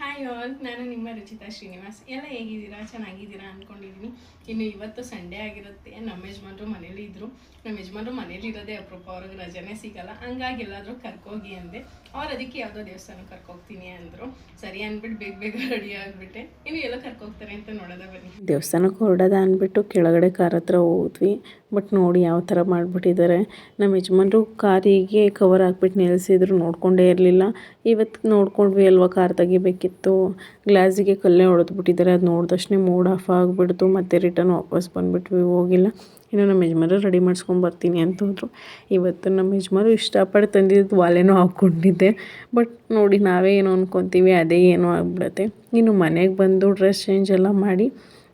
Hi all ನಾನು ನಿಮ್ಮ ರುಚಿತಾ ಶ್ರೀನಿವಾಸ್. ಎಲ್ಲ ಹೇಗಿದ್ದೀರಾ? ಚೆನ್ನಾಗಿದ್ದೀರಾ ಅಂದ್ಕೊಂಡಿದ್ದೀನಿ ಇನ್ನು ಇವತ್ತು ಸಂಡೇ ಆಗಿರುತ್ತೆ. ನಮ್ಮ ಯಜಮಾನ್ರು ಮನೇಲಿ ಇದ್ದರು ನಮ್ಮ ಯಜಮಾನರು ಮನೇಲಿ ಇರೋದೇ ಅಪ್ರೂಪ. ಅವ್ರಿಗೆ ರಜೆನೇ ಸಿಗಲ್ಲ. ಹಂಗಾಗಿ ಎಲ್ಲಾದರೂ ಕರ್ಕೋಗಿ ಅಂದೆ. ಅವ್ರು ಅದಕ್ಕೆ ಯಾವುದೋ ದೇವಸ್ಥಾನ ಕರ್ಕೋಗ್ತೀನಿ ಅಂದರು. ಸರಿ ಅಂದ್ಬಿಟ್ಟು ಬೇಗ ಬೇಗ ರೆಡಿ ಆಗಿಬಿಟ್ಟೆ. ಇನ್ನು ಎಲ್ಲ ಕರ್ಕೋಗ್ತಾರೆ ಅಂತ ನೋಡೋದ ಬನ್ನಿ. ದೇವಸ್ಥಾನಕ್ಕೆ ಹೊರಡೋದ ಅಂದ್ಬಿಟ್ಟು ಕೆಳಗಡೆ ಕಾರ್ ಹತ್ರ ಹೋದ್ವಿ. ಬಟ್ ನೋಡಿ ಯಾವ ಥರ ಮಾಡಿಬಿಟ್ಟಿದ್ದಾರೆ. ನಮ್ಮ ಯಜಮಾನ್ರು ಕಾರಿಗೆ ಕವರ್ ಹಾಕ್ಬಿಟ್ಟು ನಿಲ್ಲಿಸಿದ್ರು, ನೋಡಿಕೊಂಡೇ ಇರಲಿಲ್ಲ. ಇವತ್ತು ನೋಡ್ಕೊಂಡ್ವಿ ಅಲ್ವಾ ಕಾರ್ ತೆಗಿಬೇಕಿತ್ತು. ಗ್ಲಾಸಿಗೆ ಕಲ್ಲೇ ಹೊಡೆದ್ಬಿಟ್ಟಿದ್ದಾರೆ. ಅದು ನೋಡಿದಷ್ಟೇ ಮೂಡ್ ಆಫ್ ಆಗಿಬಿಡ್ತು. ಮತ್ತೆ ರಿಟರ್ನ್ ವಾಪಸ್ ಬಂದುಬಿಟ್ವಿ, ಹೋಗಿಲ್ಲ. ಇನ್ನು ನಮ್ಮ ಯಜಮಾನ್ರು ರೆಡಿ ಮಾಡಿಸ್ಕೊಂಡು ಬರ್ತೀನಿ ಇವತ್ತು ನಮ್ಮ ಯಜಮಾನರು ಇಷ್ಟಪಟ್ಟು ತಂದಿದ್ದು ವಾಲೆನೂ ಹಾಕ್ಕೊಂಡಿದ್ದೆ. ಬಟ್ ನೋಡಿ ನಾವೇ ಏನೋ ಅಂದ್ಕೊತೀವಿ ಅದೇ ಏನೋ ಆಗ್ಬಿಡತ್ತೆ. ಇನ್ನು ಮನೆಗೆ ಬಂದು ಡ್ರೆಸ್ ಚೇಂಜ್ ಎಲ್ಲ ಮಾಡಿ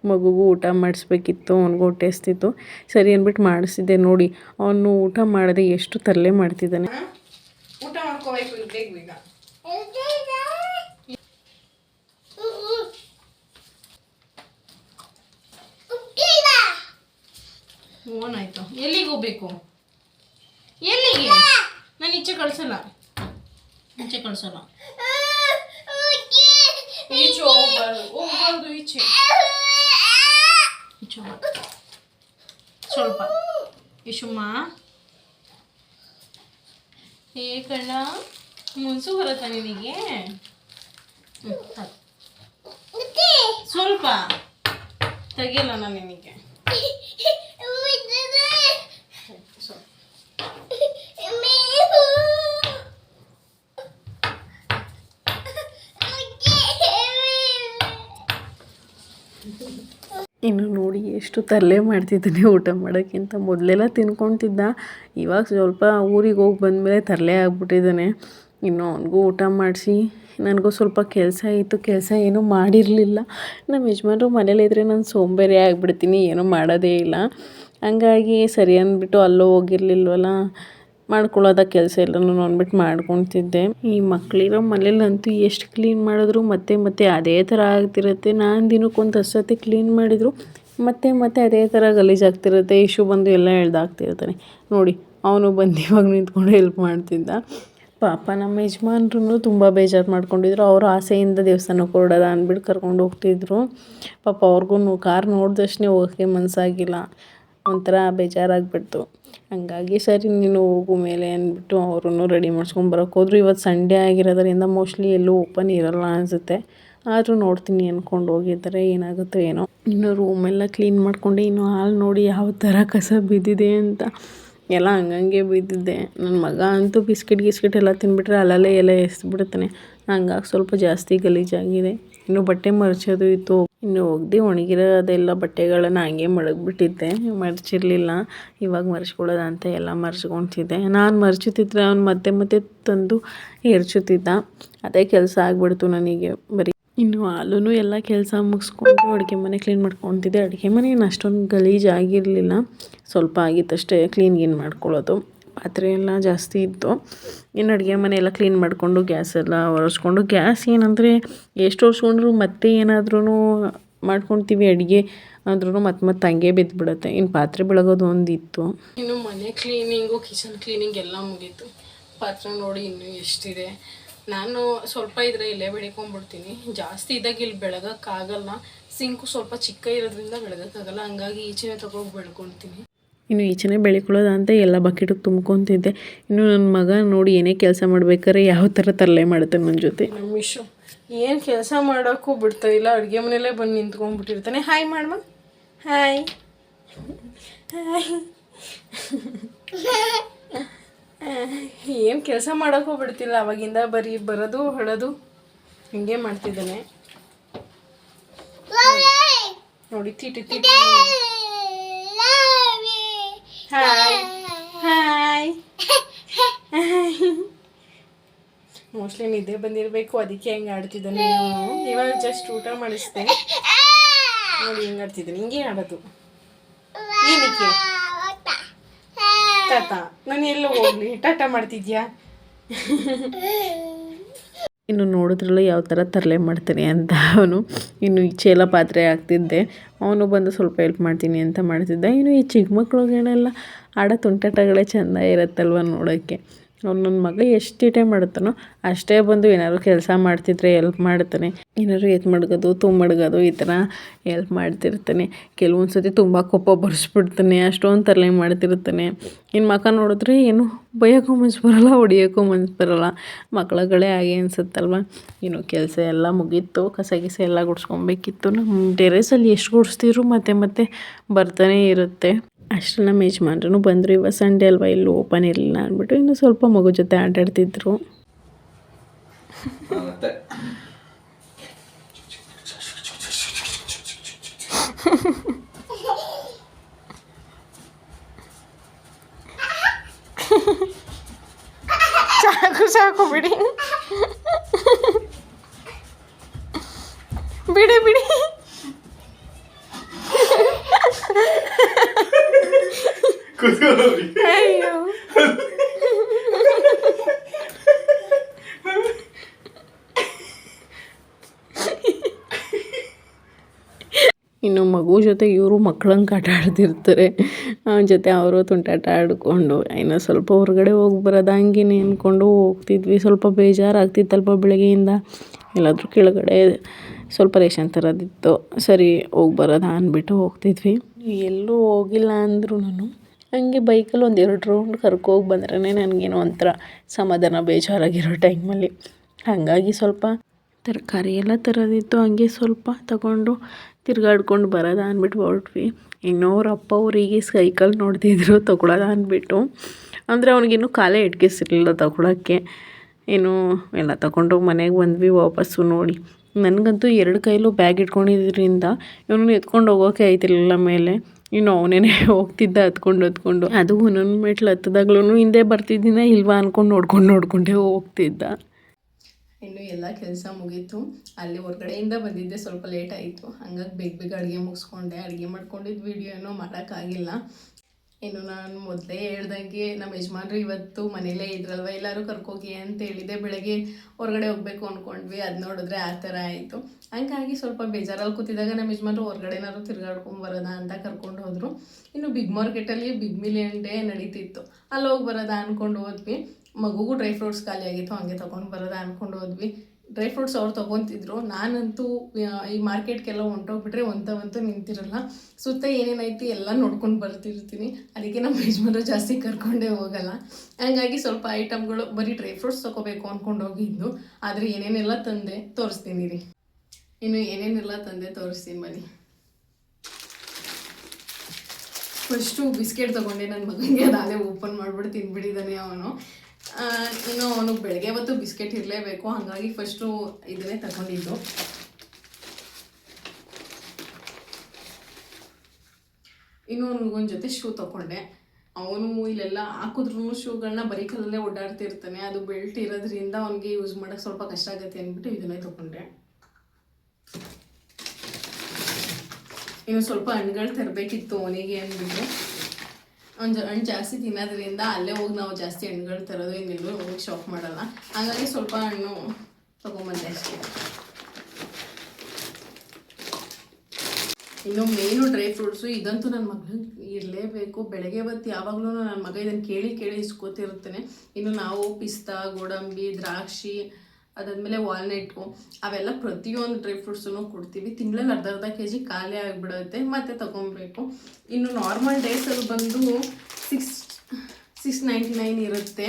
ಮಗುಗೂ ಊಟ ಮಾಡಿಸ್ಬೇಕಿತ್ತು ಅವ್ನಿಗೂ ಹೊಟ್ಟೆ ಹಸ್ತಿತ್ತು. ಸರಿ ಅಂದ್ಬಿಟ್ಟು ಮಾಡಿಸಿದ್ದೆ ನೋಡಿ. ಅವನು ಊಟ ಮಾಡದೆ ಎಷ್ಟು ತರಲೆ ಮಾಡ್ತಿದ್ದಾನೆ. ಊಟ ಮಾಡ್ಕೋಬೇಕು ಓನ್ ಆಯ್ತು. ಎಲ್ಲಿಗೆ ಹೋಗ್ಬೇಕು? ಎಲ್ಲಿಗೆ? ನಾನು ಈಚೆ ಕಳ್ಸಲ್ಲ. ಈಚೆ ಕಳ್ಸಲ್ಲ. ಈಚೆ ಹೋಗ್ಬಾರ್ದು. ಹೋಗ್ಬಾರ್ದು ಈಚೆ ಈಚೆ ಹೋಗ್ಬಾರ್ದು. ಸ್ವಲ್ಪ. ಇಶುಮ್ಮ ಏ ಕಣ್ಣ ಮುನ್ಸು ಬರುತ್ತಾ ನಿನಗೆ. ಸ್ವಲ್ಪ ತೆಗಿಯಲ್ಲ ನಾನು ನಿನಗೆ. ಇನ್ನು ನೋಡಿ ಎಷ್ಟು ತರಲೆ ಮಾಡ್ತಿದ್ದಾನೆ ಊಟ ಮಾಡೋಕ್ಕಿಂತ. ಮೊದಲೆಲ್ಲ ತಿನ್ಕೊತಿದ್ದ. ಇವಾಗ ಸ್ವಲ್ಪ ಊರಿಗೆ ಹೋಗಿ ಬಂದಮೇಲೆ ತರಲೆ ಆಗ್ಬಿಟ್ಟಿದ್ದಾನೆ. ಇನ್ನು ಅವನಿಗೂ ಊಟ ಮಾಡಿಸಿ. ನನಗೂ ಸ್ವಲ್ಪ ಕೆಲಸ ಇತ್ತು. ಕೆಲಸ ಏನೂ ಮಾಡಿರಲಿಲ್ಲ. ನಮ್ಮ ಯಜಮಾನ್ರು ಮನೇಲಿದ್ದರೆ ನಾನು ಸೋಂಬೇರಿ ಆಗಿಬಿಡ್ತೀನಿ. ಏನೂ ಮಾಡೋದೇ ಇಲ್ಲ. ಹಂಗಾಗಿ ಸರಿ ಅಂದ್ಬಿಟ್ಟು ಅಲ್ಲೂ ಹೋಗಿರ್ಲಿಲ್ವಲ್ಲ. ಮಾಡ್ಕೊಳ್ಳೋದ ಕೆಲಸ ಎಲ್ಲನೂ ನೋಡ್ಬಿಟ್ಟು ಮಾಡ್ಕೊತಿದ್ದೆ. ಈ ಮಕ್ಕಳಿರೋ ಮನೇಲಂತೂ ಎಷ್ಟು ಕ್ಲೀನ್ ಮಾಡಿದ್ರು, ಮತ್ತೆ ಮತ್ತೆ ಅದೇ ಥರ ಆಗ್ತಿರುತ್ತೆ. ನಾನು ದಿನಕ್ಕೊಂದು ಹಸತಿ ಸತಿ ಕ್ಲೀನ್ ಮಾಡಿದ್ರು, ಮತ್ತೆ ಮತ್ತೆ ಅದೇ ಥರ ಗಲೀಜಾಗ್ತಿರುತ್ತೆ ಇಶು ಬಂದು ಎಲ್ಲ ಎಳ್ದಾಗ್ತಿರ್ತಾನೆ. ನೋಡಿ, ಅವನು ಬಂದು ಇವಾಗ ನಿಂತ್ಕೊಂಡು ಹೆಲ್ಪ್ ಮಾಡ್ತಿದ್ದ. ಪಾಪ ನಮ್ಮ ಯಜಮಾನ್ರು ತುಂಬ ಬೇಜಾರು ಮಾಡ್ಕೊಂಡಿದ್ರು. ಅವರು ಆಸೆಯಿಂದ ದೇವಸ್ಥಾನಕ್ಕೆ ಹೊರಡೋದ ಅಂದ್ಬಿಟ್ಟು ಕರ್ಕೊಂಡು ಹೋಗ್ತಿದ್ರು. ಪಾಪ ಅವ್ರಿಗೂ ಕಾರ್ ನೋಡಿದಷ್ಟೇ ಹೋಗೋಕ್ಕೆ ಮನಸ್ಸಾಗಿಲ್ಲ ಒಂಥರ ಬೇಜಾರಾಗ್ಬಿಡ್ತು. ಹಂಗಾಗಿ ಸರಿ ನೀನು ಹೋಗು ಮೇಲೆ ಅಂದ್ಬಿಟ್ಟು ಅವ್ರೂ ರೆಡಿ ಮಾಡಿಸ್ಕೊಂಡು ಹೋದ್ರು. ಇವತ್ತು ಸಂಡೇ ಆಗಿರೋದ್ರಿಂದ ಮೋಸ್ಟ್ಲಿ ಎಲ್ಲೂ ಓಪನ್ ಇರೋಲ್ಲ ಅನಿಸುತ್ತೆ. ಆದರೂ ನೋಡ್ತೀನಿ ಅಂದ್ಕೊಂಡು ಹೋಗಿದ್ದಾರೆ. ಏನಾಗುತ್ತೋ ಏನೋ. ಇನ್ನು ರೂಮೆಲ್ಲ ಕ್ಲೀನ್ ಮಾಡಿಕೊಂಡು. ಇನ್ನು ಹಾಲು ನೋಡಿ ಯಾವ ಥರ ಕಸ ಬಿದ್ದಿದೆ ಅಂತ. ಎಲ್ಲ ಹಂಗಂಗೆ ಬಿದ್ದಿದ್ದೆ ನನ್ನ ಮಗ ಅಂತೂ ಬಿಸ್ಕೆಟ್ ಗಿಸ್ಕೆಟ್ ಎಲ್ಲ ತಿನ್ಬಿಟ್ರೆ ಅಲ್ಲಲ್ಲೇ ಎಲ್ಲ ಎಸ್ಬಿಡ್ತಾನೆ ಹಂಗಾಗಿ ಸ್ವಲ್ಪ ಜಾಸ್ತಿ ಗಲೀಜಾಗಿದೆ. ಇನ್ನು ಬಟ್ಟೆ ಮರ್ಚೋದು ಇತ್ತು ಇನ್ನು ಒಗ್ದು ಒಣಗಿರೋದೆಲ್ಲ ಬಟ್ಟೆಗಳನ್ನು ಹಂಗೆ ಮಡಗ್ಬಿಟ್ಟಿದ್ದೆ. ಮರ್ಚಿರಲಿಲ್ಲ. ಇವಾಗ ಮರ್ಚ್ಕೊಳ್ಳೋದಂತ ಎಲ್ಲ ಮರ್ಚ್ಕೊತಿದ್ದೆ. ನಾನು ಮರ್ಚುತ್ತಿದ್ರೆ ಅವ್ನು ಮತ್ತೆ ಮತ್ತೆ ತಂದು ಎರಚುತ್ತಿದ್ದ ಅದೇ ಕೆಲಸ ಆಗ್ಬಿಡ್ತು ನನಗೆ. ಬರೀ ಇನ್ನು ಹಾಲೂ ಎಲ್ಲ ಕೆಲಸ ಮುಗಿಸ್ಕೊಂಡು ಅಡುಗೆ ಮನೆ ಕ್ಲೀನ್ ಮಾಡ್ಕೊತಿದ್ದೆ. ಅಡುಗೆ ಮನೆ ಏನು ಅಷ್ಟೊಂದು ಗಲೀಜಾಗಿರಲಿಲ್ಲ. ಸ್ವಲ್ಪ ಆಗಿತ್ತಷ್ಟೇ ಕ್ಲೀನ್ ಗೀನ್ ಮಾಡ್ಕೊಳ್ಳೋದು. ಪಾತ್ರೆ ಎಲ್ಲ ಜಾಸ್ತಿ ಇತ್ತು. ಇನ್ನು ಅಡುಗೆ ಮನೆ ಎಲ್ಲ ಕ್ಲೀನ್ ಮಾಡಿಕೊಂಡು ಗ್ಯಾಸ್ ಎಲ್ಲ ಒರೆಸ್ಕೊಂಡು. ಗ್ಯಾಸ್ ಏನಂದರೆ ಎಷ್ಟು ಒರೆಸ್ಕೊಂಡ್ರು ಮತ್ತೆ ಏನಾದ್ರೂ ಮಾಡ್ಕೊತೀವಿ ಅಡುಗೆ ಆದ್ರೂ ಮತ್ತೆ ಮತ್ತೆ ಹಂಗೆ ಬಿದ್ದುಬಿಡುತ್ತೆ ಇನ್ನು ಪಾತ್ರೆ ಬೆಳಗೋದು ಒಂದು ಇತ್ತು ಇನ್ನು ಮನೆ ಕ್ಲೀನಿಂಗು ಕಿಚನ್ ಕ್ಲೀನಿಂಗ್ ಎಲ್ಲ ಮುಗೀತು. ಪಾತ್ರೆ ನೋಡಿ ಇನ್ನೂ ಎಷ್ಟಿದೆ. ನಾನು ಸ್ವಲ್ಪ ಇದ್ರೆ ಇಲ್ಲೇ ಬೆಳಿಕೊಂಡ್ಬಿಡ್ತೀನಿ. ಜಾಸ್ತಿ ಇದ್ದಾಗ ಇಲ್ಲಿ ಬೆಳಗಕ್ಕಾಗಲ್ಲ. ಸಿಂಕು ಸ್ವಲ್ಪ ಚಿಕ್ಕ ಇರೋದ್ರಿಂದ ಬೆಳಗಕ್ಕಾಗಲ್ಲ. ಹಂಗಾಗಿ ಈಚೆನೇ ತಗೋಗಿ ಬೆಳ್ಕೊತೀನಿ. ಇನ್ನು ಈಚೆನೇ ಅಂತ ಎಲ್ಲ ಬಕೆಟಿಗೆ ತುಂಬ್ಕೊತಿದ್ದೆ. ಇನ್ನು ನನ್ನ ಮಗ ನೋಡಿ ಏನೇ ಕೆಲಸ ಮಾಡ್ಬೇಕಾದ್ರೆ ಯಾವ ಥರ ತರಲೆ ಮಾಡುತ್ತೆ ನನ್ನ ಜೊತೆ. ನಮ್ಮ ಇಶು ಏನು ಕೆಲಸ ಮಾಡೋಕ್ಕೂ ಬಿಡ್ತಾ ಇಲ್ಲ. ಅಡುಗೆ ಮನೆಯಲ್ಲೇ ಬಂದು ನಿಂತ್ಕೊಂಡ್ಬಿಟ್ಟಿರ್ತಾನೆ. ಹಾಯ್ ಮಾಡಮ್ಮ ಹಾಯ್ ಏನು ಕೆಲಸ ಮಾಡೋಕ್ಕೂ ಬಿಡ್ತಿಲ್ಲ. ಅವಾಗಿಂದ ಬರೀ ಬರೋದು, ಹೊಡೋದು, ಹಿಂಗೆ ಮಾಡ್ತಿದ್ದಾನೆ. ನೋಡಿ, ತೀಟಿ ತೀಟಿ. ಹಾಯ್ ಹಾಯ್ ಮೋಸ್ಟ್ಲಿ ನಿದ್ದೆ ಬಂದಿರಬೇಕು ಅದಕ್ಕೆ ಹೆಂಗೆ ಆಡ್ತಿದ್ದಾನೆ ಇವಾಗ ಜಸ್ಟ್ ಊಟ ಮಾಡಿಸ್ದೆ. ನೋಡಿ ಹೆಂಗೆ ಆಡ್ತಿದ್ದಾನೆ ಹಿಂಗೆ ಆಡೋದು? ಏನಕ್ಕೆ? ತಾತ ನಾನು ಎಲ್ಲೋ ಹೋಗ್ಲಿ. ಟಾಟ ಮಾಡ್ತಿದ್ಯಾ? ಇನ್ನು ನೋಡಿದ್ರಲ್ಲ ಯಾವ ಥರ ತರಲೆ ಮಾಡ್ತಾನೆ ಅಂತ ಅವನು. ಇನ್ನು ಈ ಚೇಲ ಪಾತ್ರೆ ಆಗ್ತಿದ್ದೆ ಅವನು ಬಂದು ಸ್ವಲ್ಪ ಹೆಲ್ಪ್ ಮಾಡ್ತೀನಿ ಅಂತ ಮಾಡ್ತಿದ್ದ. ಇನ್ನು ಈ ಚಿಕ್ಕ ಮಕ್ಳುಗಳೆಲ್ಲ ಆಡೋ ತುಂಟಾಟಗಳೇ ಚೆಂದ ಇರುತ್ತಲ್ವ ನೋಡೋಕ್ಕೆ ಅವ್ನು ನನ್ನ ಮಗ ಎಷ್ಟು ತೀಟೆ ಮಾಡುತ್ತಾನೋ ಅಷ್ಟೇ ಬಂದು ಏನಾದ್ರು ಕೆಲಸ ಮಾಡ್ತಿದ್ರೆ ಎಲ್ಪ್ ಮಾಡ್ತಾನೆ. ಏನಾದ್ರು ಎತ್ ಮಡ್ಗೋದು ತುಂಬ ಮಡ್ಗೋದು ಈ ಥರ ಎಲ್ಪ್ ಮಾಡ್ತಿರ್ತಾನೆ. ಕೆಲವೊಂದು ಸತಿ ತುಂಬ ಕೋಪ ಬರ್ಸ್ಬಿಡ್ತಾನೆ, ಅಷ್ಟೊಂದು ತರಲೆ ಮಾಡ್ತಿರ್ತಾನೆ. ಇನ್ನು ಮಕ ನೋಡಿದ್ರೆ ಏನು ಬೈಯೋಕ್ಕೂ ಮನ್ಸು ಬರೋಲ್ಲ, ಹೊಡಿಯೋಕ್ಕೂ ಮನ್ಸು ಬರೋಲ್ಲ. ಮಕ್ಳುಗಳೇ ಹಾಗೆ ಅನ್ಸುತ್ತಲ್ವ? ಏನು ಕೆಲಸ ಎಲ್ಲ ಮುಗೀತು, ಕಸ ಗಿಸ ಎಲ್ಲ ಗುಡ್ಸ್ಕೊಬೇಕಿತ್ತು. ನಮ್ಮ ಟೆರೇಸಲ್ಲಿ ಎಷ್ಟು ಗುಡಿಸ್ತಿದ್ರು ಮತ್ತೆ ಮತ್ತೆ ಬರ್ತಾನೆ ಇರುತ್ತೆ. ಅಷ್ಟು ನಮ್ಮ ಯಜಮಾನ್ರು ಬಂದರು ಇವತ್ತು ಸಂಡೇ ಅಲ್ವಾ ಎಲ್ಲೂ ಓಪನ್ ಇರಲಿಲ್ಲ ಅಂದ್ಬಿಟ್ಟು ಇನ್ನು ಸ್ವಲ್ಪ ಮಗು ಜೊತೆ ಆಟಾಡ್ತಿದ್ರು. ಮತ್ತೆ? ಸಾಕು ಸಾಕು ಬಿಡಿ ಬಿಡಿ. ಅಯ್ಯೋ ಇನ್ನು ಮಗು ಜೊತೆ ಇವರು ಮಕ್ಕಳಂಗೆ ಆಟ ಆಡ್ತಿರ್ತಾರೆ. ಜೊತೆ ಅವರು ತುಂಟಾಟ ಆಡಿಕೊಂಡು, ಇನ್ನು ಸ್ವಲ್ಪ ಹೊರಗಡೆ ಹೋಗಿ ಬರೋದಂಗೆ ಅಂದ್ಕೊಂಡು ಹೋಗ್ತಿದ್ವಿ. ಸ್ವಲ್ಪ ಬೇಜಾರಾಗ್ತಿತ್ತಲ್ಪ ಬೆಳಗ್ಗೆಯಿಂದ? ಎಲ್ಲಾದರೂ ಕೆಳಗಡೆ ಸ್ವಲ್ಪ ರೇಷನ್ ತರೋದಿತ್ತು. ಸರಿ, ಹೋಗಿ ಬರೋದ ಅಂದ್ಬಿಟ್ಟು ಹೋಗ್ತಿದ್ವಿ. ಎಲ್ಲೂ ಹೋಗಿಲ್ಲ ಅಂದ್ರೂ ಹಂಗೆ ಬೈಕಲ್ಲಿ ಒಂದು ಎರಡು ರೌಂಡ್ ಕರ್ಕೋಗಿ ಬಂದ್ರೇ ನನಗೇನೋ ಒಂಥರ ಸಮಾಧಾನ ಬೇಜಾರಾಗಿರೋ ಟೈಮಲ್ಲಿ. ಹಾಗಾಗಿ ಸ್ವಲ್ಪ ತರಕಾರಿ ಎಲ್ಲ ತರೋದಿತ್ತು, ಹಂಗೆ ಸ್ವಲ್ಪ ತಗೊಂಡು ತಿರ್ಗಾಡ್ಕೊಂಡು ಬರೋದ ಅಂದ್ಬಿಟ್ಟು ಹೊರಟ್ವಿ. ಇನ್ನೂ ಅವ್ರ ಅಪ್ಪ ಅವರಿಗೆ ಸೈಕಲ್ ನೋಡ್ತಿದ್ರು ತಗೊಳ್ಳೋದ ಅಂದ್ಬಿಟ್ಟು ಅಂದರೆ ಅವ್ನಿಗಿನ್ನೂ ಕಾಲೇ ಇಟ್ಕಿಸಿರ್ಲಿಲ್ಲ ತಗೊಳಕ್ಕೆ. ಏನು ಎಲ್ಲ ತಗೊಂಡು ಮನೆಗೆ ಬಂದ್ವಿ ವಾಪಸ್ಸು ನೋಡಿ. ನನಗಂತೂ ಎರಡು ಕೈಲೂ ಬ್ಯಾಗ್ ಇಟ್ಕೊಂಡಿದ್ದರಿಂದ ಇವನು ಎತ್ಕೊಂಡು ಹೋಗೋಕೆ ಆಯ್ತಿರಲಿಲ್ಲ ಮೇಲೆ. ಇನ್ನು ಅವನೇನೆ ಹೋಗ್ತಿದ್ದ ಹತ್ಕೊಂಡು ಹತ್ಕೊಂಡು ಅದು ಒಂದೊಂದು ಮೆಟ್ಲು ಹತ್ತದಾಗ್ಲೂ ಹಿಂದೆ ಬರ್ತಿದ್ದೀನ ಇಲ್ವಾ ಅಂದ್ಕೊಂಡು ನೋಡ್ಕೊಂಡು, ನೋಡ್ಕೊಂಡೆ ಹೋಗ್ತಿದ್ದ. ಇನ್ನು ಎಲ್ಲ ಕೆಲಸ ಮುಗೀತು. ಅಲ್ಲಿ ಹೊರಗಡೆಯಿಂದ ಬಂದಿದ್ದೆ, ಸ್ವಲ್ಪ ಲೇಟ್ ಆಯಿತು. ಹಂಗಾಗಿ ಬೇಗ ಬೇಗ ಅಡುಗೆ ಮುಗಿಸ್ಕೊಂಡೆ. ಅಡುಗೆ ಮಾಡ್ಕೊಂಡಿದ್ದು ವಿಡಿಯೋ ಏನೋ ಮಾಡೋಕ್ಕಾಗಿಲ್ಲ. ಇನ್ನು ನಾನು ಮೊದಲೇ ಹೇಳ್ದಂಗೆ ನಮ್ಮ ಯಜಮಾನ್ರು ಇವತ್ತು ಮನೇಲೇ ಇದ್ರಲ್ವ? ಎಲ್ಲರೂ ಕರ್ಕೋಗಿ ಅಂತ ಹೇಳಿದೆ. ಬೆಳಗ್ಗೆ ಹೊರಗಡೆ ಹೋಗ್ಬೇಕು ಅಂದ್ಕೊಂಡ್ವಿ ಅದು ನೋಡಿದ್ರೆ ಆ ಥರ ಆಯಿತು. ಹಂಗಾಗಿ ಸ್ವಲ್ಪ ಬೇಜಾರಲ್ಲಿ ಕೂತಿದ್ದಾಗ ನಮ್ಮ ಯಜಮಾನ್ರು ಹೊರಗಡೆನಾದ್ರು ತಿರ್ಗಾಡ್ಕೊಂಡು ಬರೋದಾ ಅಂತ ಕರ್ಕೊಂಡು ಹೋದರು. ಇನ್ನು ಬಿಗ್ ಮಾರ್ಕೆಟಲ್ಲಿ ಬಿಗ್ ಮಿಲಿಯನ್ ಡೇ ನಡೀತಿತ್ತು. ಅಲ್ಲಿ ಹೋಗಿ ಬರೋದಾ ಅಂದ್ಕೊಂಡು ಹೋದ್ವಿ. ಮಗುಗೂ ಡ್ರೈ ಫ್ರೂಟ್ಸ್ ಖಾಲಿ ಆಗಿತ್ತು. ಹಂಗೆ ತೊಗೊಂಡು ಬರೋದಾ ಅಂದ್ಕೊಂಡು ಹೋದ್ವಿ. ಡ್ರೈ ಫ್ರೂಟ್ಸ್ ಅವ್ರು ತೊಗೊತಿದ್ರು. ನಾನಂತೂ ಈ ಮಾರ್ಕೆಟ್ಗೆಲ್ಲ ಹೊಂಟೋಗ್ಬಿಟ್ರೆ ಒಂತವಂತೂ ನಿಂತಿರಲ್ಲ. ಸುತ್ತ ಏನೇನೈತಿ ಎಲ್ಲ ನೋಡ್ಕೊಂಡು ಬರ್ತಿರ್ತೀನಿ. ಅದಕ್ಕೆ ನಮ್ಮ ಯಜಮಾನ್ರು ಜಾಸ್ತಿ ಕರ್ಕೊಂಡೇ ಹೋಗಲ್ಲ. ಹಂಗಾಗಿ ಸ್ವಲ್ಪ ಐಟಮ್ಗಳು, ಬರೀ ಡ್ರೈ ಫ್ರೂಟ್ಸ್ ತೊಗೋಬೇಕು ಅಂದ್ಕೊಂಡು ಹೋಗಿದ್ದು ಆದರೆ ಏನೇನೆಲ್ಲ ತಂದೆ ತೋರಿಸ್ತೀನಿ ರೀ. ಇನ್ನು ಏನೇನೆಲ್ಲ ತಂದೆ ತೋರಿಸ್ತೀನಿ ಬನ್ನಿ. ಫಸ್ಟು ಬಿಸ್ಕೆಟ್ ತೊಗೊಂಡೆ. ನನ್ನ ಮಗನಿಗೆ ಅದಾಗಲೇ ಓಪನ್ ಮಾಡಿಬಿಟ್ಟು ತಿಂದ್ಬಿಟ್ಟಿದ್ದಾನೆ ಅವನು. ಇನ್ನು ಅವನಿಗೆ ಬೆಳಗ್ಗೆ ಹೊತ್ತು ಬಿಸ್ಕೆಟ್ ಇರಲೇಬೇಕು, ಹಾಗಾಗಿ ಫಸ್ಟು ಇದನ್ನೇ ತಗೊಂಡಿದ್ದು ಇನ್ನು ಅವ್ನಿಗೊಂದು ಜೊತೆ ಶೂ ತಗೊಂಡೆ ಅವನು ಇಲ್ಲೆಲ್ಲ ಹಾಕಿದ್ರು ಶೂಗಳನ್ನ ಬರೀ ಕಲ್ಲಲ್ಲೇ ಓಡಾಡ್ತಿರ್ತಾನೆ ಅದು ಬೆಲ್ಟ್ ಇರೋದ್ರಿಂದ ಅವನಿಗೆ ಯೂಸ್ ಮಾಡೋಕ್ಕೆ ಸ್ವಲ್ಪ ಕಷ್ಟ ಆಗುತ್ತೆ ಅಂದ್ಬಿಟ್ಟು ಇದನ್ನೇ ತಗೊಂಡೆ ಇನ್ನು ಸ್ವಲ್ಪ ಹಣ್ಗಳು ತರಬೇಕಿತ್ತು ಅವನಿಗೆ ಅಂದ್ಬಿಟ್ಟು. ಜ ಹಣ್ಣು ಜಾಸ್ತಿ ತಿನ್ನೋದ್ರಿಂದ ಅಲ್ಲೇ ಹೋಗಿ ನಾವು ಜಾಸ್ತಿ ಹಣ್ಣುಗಳು ತರೋದು ಇನ್ನೆಲ್ಲೂ ಹೋಗಿ ಶಾಪ್ ಮಾಡಲ್ಲ. ಹಾಗಾಗಿ ಸ್ವಲ್ಪ ಹಣ್ಣು ತೊಗೊಂಬಂದೆ ಅಷ್ಟೇ. ಇನ್ನು ಮೇನು ಡ್ರೈ ಫ್ರೂಟ್ಸು ಇದಂತೂ ನನ್ನ ಮಗನಿಗೆ ಇರಲೇಬೇಕು. ಬೆಳಗ್ಗೆ ಹೊತ್ತು ಯಾವಾಗಲೂ ನನ್ನ ಮಗ ಇದನ್ನು ಕೇಳಿ ಕೇಳಿ ಇಸ್ಕೋತಿರ್ತೇನೆ. ಇನ್ನು ನಾವು ಪಿಸ್ತಾ, ಗೋಡಂಬಿ, ದ್ರಾಕ್ಷಿ ಅದಾದಮೇಲೆ ವಾಲ್ನಟ್ಟು ಅವೆಲ್ಲ ಪ್ರತಿಯೊಂದು ಡ್ರೈ ಫ್ರೂಟ್ಸನ್ನು ಕೊಡ್ತೀವಿ. ತಿಂಗಳಲ್ಲಿ ಅರ್ಧ ಅರ್ಧ ಕೆ ಜಿ ಖಾಲಿ ಆಗಿಬಿಡುತ್ತೆ. ಮತ್ತೆ ತಗೊಬೇಕು. ಇನ್ನು ನಾರ್ಮಲ್ ಡೇಸಲ್ಲಿ ಬಂದು ಸಿಕ್ಸ್ ಸಿಕ್ಸ್ ನೈಂಟಿ ನೈನ್ ಇರುತ್ತೆ.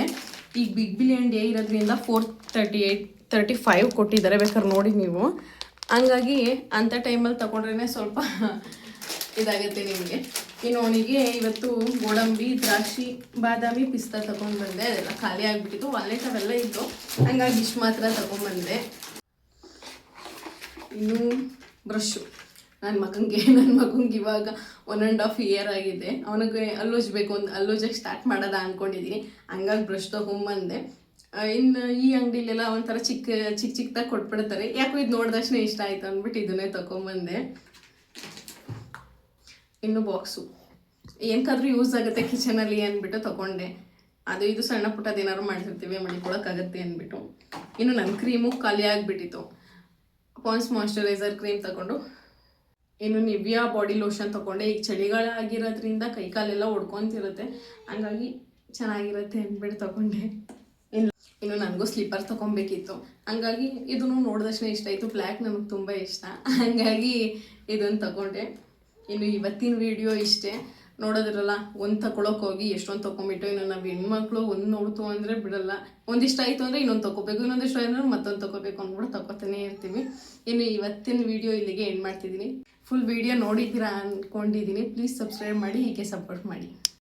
ಈಗ ಬಿಗ್ ಬಿಲಿಯನ್ ಡೇ ಇರೋದ್ರಿಂದ four thirty eight thirty five ಕೊಟ್ಟಿದ್ದಾರೆ. ಬೇಕಾದ್ರೆ ನೋಡಿ ನೀವು. ಹಂಗಾಗಿ ಅಂಥ ಟೈಮಲ್ಲಿ ತಗೊಂಡ್ರೇ ಸ್ವಲ್ಪ ಇದಾಗುತ್ತೆ ನಿಮಗೆ. ಇನ್ನು ಅವನಿಗೆ ಇವತ್ತು ಗೋಡಂಬಿ, ದ್ರಾಕ್ಷಿ, ಬಾದಾಮಿ ಪಿಸ್ತಾ ತಗೊಂಡು ಬಂದೆ. ಅದೆಲ್ಲ ಖಾಲಿ ಆಗಿಬಿಟ್ಟಿತ್ತು. ವಾಲೆಟ್ ಅವೆಲ್ಲ ಇತ್ತು. ಹಂಗಾಗಿ ಇಷ್ಟು ಮಾತ್ರ ತಗೊಂಡ್ಬಂದೆ ಇನ್ನು ಬ್ರಷು ನನ್ನ ಮಗನಿಗೆ ನನ್ನ ಮಗನಿಗೆ ಇವಾಗ ಒನ್ ಆ್ಯಂಡ್ ಹಾಫ್ ಇಯರ್ ಆಗಿದೆ. ಅವನಿಗೆ ಅಲ್ಲೋಜ್ಬೇಕು ಒಂದು ಅಲ್ಲೋಜಕ್ಕೆ ಸ್ಟಾರ್ಟ್ ಮಾಡೋದ ಅಂದ್ಕೊಂಡಿದ್ದೀನಿ ಹಂಗಾಗಿ ಬ್ರಷ್ ತೊಗೊಂಬಂದೆ ಇನ್ನು ಈ ಅಂಗಡಿಲೆಲ್ಲ ಒಂಥರ ಚಿಕ್ಕ ಚಿಕ್ಕ ಚಿಕ್ಕದಾಗಿ ಕೊಟ್ಬಿಡ್ತಾರೆ. ಯಾಕೋ ಇದು ನೋಡಿದ ಇಷ್ಟ ಆಯ್ತು ಅಂದ್ಬಿಟ್ಟು ಇದನ್ನೇ ತೊಗೊಂಬಂದೆ ಇನ್ನು ಬಾಕ್ಸು ಏನಕ್ಕಾದ್ರೂ ಯೂಸ್ ಆಗುತ್ತೆ ಕಿಚನಲ್ಲಿ ಅಂದ್ಬಿಟ್ಟು ತೊಗೊಂಡೆ. ಅದು ಇದು ಸಣ್ಣ ಪುಟ್ಟದ ಏನಾದ್ರು ಮಾಡಿರ್ತೀವಿ ಮಡಿಕೊಳಕ್ಕಾಗತ್ತೆ ಅಂದ್ಬಿಟ್ಟು. ಇನ್ನು ನನ್ನ ಕ್ರೀಮು ಖಾಲಿ ಆಗಿಬಿಟ್ಟಿತ್ತು. ಪಾಂಡ್ಸ್ ಮಾಯ್ಶ್ಚರೈಸರ್ ಕ್ರೀಮ್ ತಗೊಂಡು. ಇನ್ನು ನಿವಿಯಾ ಬಾಡಿ ಲೋಷನ್ ತಗೊಂಡೆ. ಈಗ ಚಳಿಗಾಲ ಆಗಿರೋದ್ರಿಂದ ಕೈ ಕಾಲೆಲ್ಲ ಒಡ್ಕೊಂತಿರುತ್ತೆ. ಹಂಗಾಗಿ ಚೆನ್ನಾಗಿರುತ್ತೆ ಅಂದ್ಬಿಟ್ಟು ತಗೊಂಡೆ. ಇನ್ನು ನನಗೂ ಸ್ಲೀಪರ್ ತೊಗೊಬೇಕಿತ್ತು. ಹಂಗಾಗಿ ಇದನ್ನು ನೋಡಿದಷ್ಟೇ ಇಷ್ಟ ಆಯಿತು. ಬ್ಲ್ಯಾಕ್ ನನಗೆ ತುಂಬ ಇಷ್ಟ. ಹಂಗಾಗಿ ಇದನ್ನು ತಗೊಂಡೆ. ಇನ್ನು ಇವತ್ತಿನ ವಿಡಿಯೋ ಇಷ್ಟೇ. ನೋಡೋದಿರಲ್ಲ, ಒಂದು ತಗೊಳಕ್ ಹೋಗಿ, ಎಷ್ಟೊಂದು ತೊಗೊಂಬಿಟ್ಟು ಇನ್ನು ನಾವು ಹೆಣ್ಮಕ್ಳು ಒಂದು ನೋಡ್ತು ಅಂದರೆ ಬಿಡಲ್ಲ. ಒಂದಿಷ್ಟ ಆಯಿತು ಅಂದರೆ ಇನ್ನೊಂದು ತಗೋಬೇಕು ಇನ್ನೊಂದಿಷ್ಟು ಆಯಿತು ಅಂದರೆ ಮತ್ತೊಂದು ತಗೋಬೇಕು ಅಂದ್ಬಿಟ್ಟು ತಗೋತಾನೆ ಇರ್ತೀವಿ. ಇನ್ನು ಇವತ್ತಿನ ವಿಡಿಯೋ ಇಲ್ಲಿಗೆ ಎಂಡ್ ಮಾಡ್ತಿದ್ದೀನಿ. ಫುಲ್ ವಿಡಿಯೋ ನೋಡಿದ್ದೀರಾ ಅಂದ್ಕೊಂಡಿದ್ದೀನಿ ಪ್ಲೀಸ್ ಸಬ್ಸ್ಕ್ರೈಬ್ ಮಾಡಿ, ಹೀಗೆ ಸಪೋರ್ಟ್ ಮಾಡಿ.